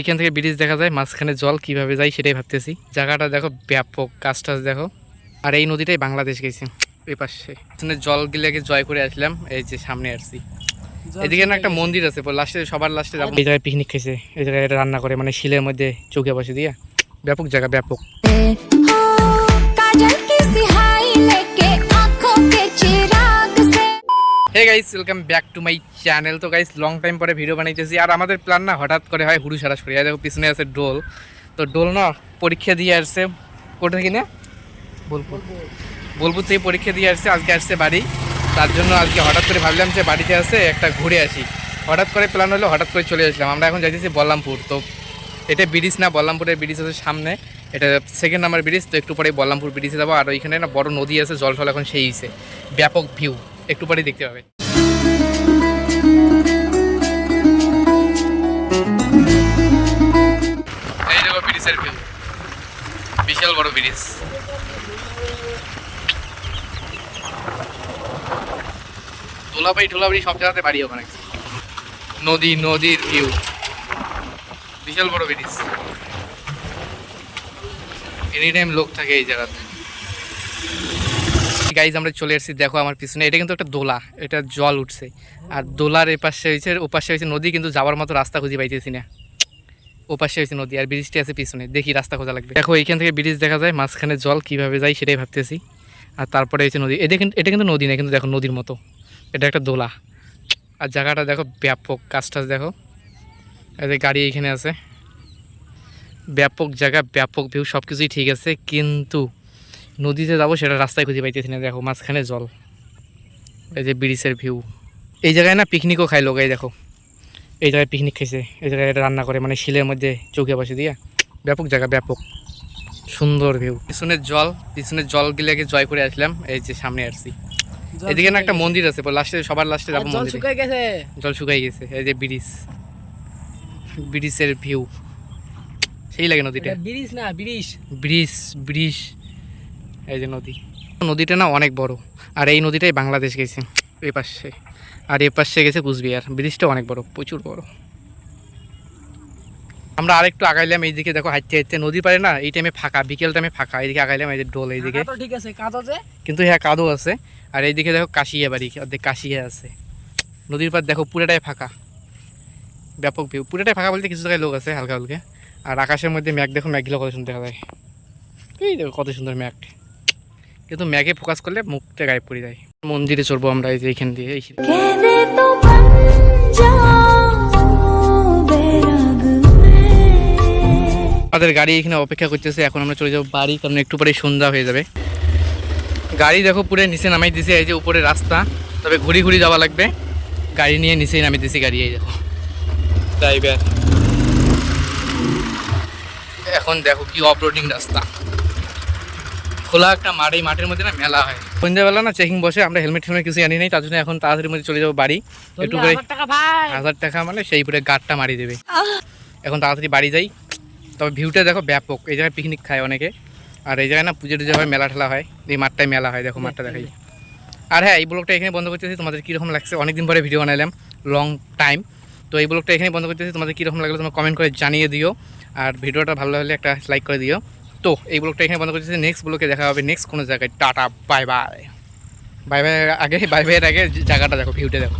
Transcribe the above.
এখান থেকে ব্রিজ দেখা যায় মাঝখানে জল কীভাবে যায় সেটাই ভাবতেছি। জায়গাটা দেখো ব্যাপক কাজ টাজ দেখো। আর এই নদীটাই বাংলাদেশ গেছি এই পাশে। এখানে জল গিলাকে জয় করে আসলাম এই যে সামনে আসছি। এদিকে না একটা মন্দির আছে লাস্টে সবার লাস্টে যাব। এই জায়গায় পিকনিক খেয়েছে এই জায়গায় রান্না করে মানে শিলের মধ্যে চোখে বসে দিয়ে। ব্যাপক জায়গা ব্যাপক। Hey guys welcome back to my channel তো গাইস লং টাইম পরে ভিডিও বানাইতেছি। আর আমাদের প্ল্যান না, হঠাৎ করে হয় হুড়ু সারা সরিয়া দেখো, পিছনে আছে ডোল। তো ডোল না, পরীক্ষা দিয়ে আসছে। কোথা কিনা? বোলপুর। বোলপুর থেকে পরীক্ষা দিয়ে আসছে, আজকে আসছে বাড়ি। তার জন্য আজকে হঠাৎ করে ভাবলাম যে বাড়িতে আসে একটা ঘুরে আসি। হঠাৎ করে প্ল্যান হলো, হঠাৎ করে চলে আসলাম। আমরা এখন যাইতেছি বল্লামপুর। তো এটা ব্রিজ না, বল্লামপুরের ব্রিজ আছে সামনে। এটা সেকেন্ড নাম্বার ব্রিজ। তো একটু পরে বল্লামপুর ব্রিজে যাব। আর ওইখানে না বড় নদী আছে জল টল এখন সেই ব্যাপক ভিউ একটু পরেই দেখতে পাবে। এই দেখো ব্রিজের ভিউ বিশাল বড় ব্রিজ তোলাবাড়ি টোলাবাড়ি সব জায়গাতে বাড়ি ওখানে। নদী, নদীর ভিউ বিশাল বড় ব্রিজ এনি টাইম লোক থাকে এই জায়গাতে। গাইজ আমরা চলে এসেছি, দেখো আমার পিছনে। এটা কিন্তু একটা দোলা, এটা জল উঠছে। আর দোলার এপাশে হয়েছে, ওপাশে হয়েছে নদী, কিন্তু যাওয়ার মতো রাস্তা খুঁজে পাইতেছি না। ওপাশে হয়েছে নদী, আর ব্রিজটি আছে পিছনে। দেখি রাস্তা খোঁজা লাগবে। দেখো এইখান থেকে ব্রিজ দেখা যায়, মাঝখানে জল কীভাবে যায় সেটাই ভাবতেছি। আর তারপরে হয়েছে নদী। এটা কিন্তু এটা কিন্তু নদী না, কিন্তু দেখো নদীর মতো। এটা একটা দোলা। আর জায়গাটা দেখো ব্যাপক টাজ দেখো। এই যে গাড়ি এইখানে আছে। ব্যাপক জায়গা, ব্যাপক ভিউ সব কিছুই ঠিক আছে, কিন্তু নদীতে যাব সেটা রাস্তায় খুঁজে পাইতেছি না। দেখো মাঝখানে জল এই যে ব্রিজের ভিউ। এই জায়গায় না পিকনিকও খাই লোক এই দেখো। এই জায়গায় পিকনিক খাইছে এই জায়গায় রান্না করে মানে শিলের মধ্যে চৌকে বসে দিয়ে। ব্যাপক জায়গা ব্যাপক। সুন্দর ভিউ। পিছনের জল পিছনের জল গিলাকে জয় করে আসলাম এই যে সামনে আসছি। এদিকে না একটা মন্দির আছে লাস্টে সবার লাস্টে যাব জল মন্দিরে। শুকায় গেছে। জল শুকাই গেছে এই যে ব্রিজ। ব্রিজের ভিউ। সেই লাগে নদীটা। ব্রিজ না ব্রিজ। Bridge bridge. এই যে নদী। নদীটা না অনেক বড় আর এই নদীটাই বাংলাদেশ গেছে এই পাশে। আর এ পাশে গেছে কুচবিহার ব্রিজটা অনেক বড় প্রচুর বড়। আমরা আরেকটু আগাইলাম এইদিকে দেখো হাঁটতে হাঁটতে নদী পারে না এই টাইমে ফাঁকা বিকেল টাইমে ফাঁকা এইদিকে আগাইলাম এই যে ডোল এইদিকে। ঠিক আছে কাজ আছে কিন্তু হ্যাঁ কাদো আছে। আর এইদিকে দেখো কাশিয়া বাড়ি অর্ধেক কাশিয়া আছে। নদীর পার দেখো পুরোটাই ফাঁকা। ব্যাপক ভিউ পুরোটাই ফাঁকা বলতে কিছু জায়গায় লোক আছে হালকা হালকা। আর আকাশের মধ্যে ম্যাগ দেখো ম্যাগগুলো কত সুন্দর দেখা যায়। এই দেখো কত সুন্দর ম্যাগ কিন্তু ম্যাগে ফোকাস করলে মুখটা গায়েব করে যায় মন্দিরে চলবো আমরা এই যে এখান দিয়ে আমাদের গাড়ি এখানে অপেক্ষা করতেছে এখন আমরা চলে যাব বাড়ি কারণ একটু পরে সন্ধ্যা হয়ে যাবে। গাড়ি দেখো পুরে নিচে নামাই দিছে এই যে উপরে রাস্তা তবে ঘুরি ঘুরি যাওয়া লাগবে। গাড়ি নিয়ে নিচেই নামিয়ে দিছি গাড়ি এই দেখো। ড্রাইভার এখন দেখো কি অফরোডিং রাস্তা। খোলা একটা মাঠ এই মাঠের মধ্যে না মেলা হয়। সন্ধ্যাবেলা না চেকিং বসে আমরা হেলমেট হেলমেট কিছু জানি নাই তার জন্য এখন তাড়াতাড়ির মধ্যে চলে যাব বাড়ি। একটু করে হাজার টাকা হাজার টাকা মানে সেই পুরে গাড়টা মারি দেবে। এখন তাড়াতাড়ি বাড়ি যাই। তবে ভিউটা দেখো ব্যাপক এই জায়গায় পিকনিক খায় অনেকে। আর এই জায়গায় না পুজো টুজো হয় মেলা ঠেলা হয় এই মাঠটায় মেলা হয় দেখো মাঠটা দেখাই। আর হ্যাঁ এই ব্লগটা এখানে বন্ধ করতেছি তোমাদের কীরকম লাগছে? অনেকদিন পরে ভিডিও বানালাম লং টাইম তো এই ব্লগটা এখানে বন্ধ করতেছি তোমাদের কীরকম লাগল তোমরা কমেন্ট করে জানিয়ে দিও। আর ভিডিওটা ভালো লাগলে একটা লাইক করে দিও। তো এই ব্লগটা এখানে বন্ধ করতেছি নেক্সট ব্লগে দেখা হবে নেক্সট কোনো জায়গায়। Tata bye bye bye bye আগে বাই বাইয়ের আগে জায়গাটা দেখো ভিউটা দেখো।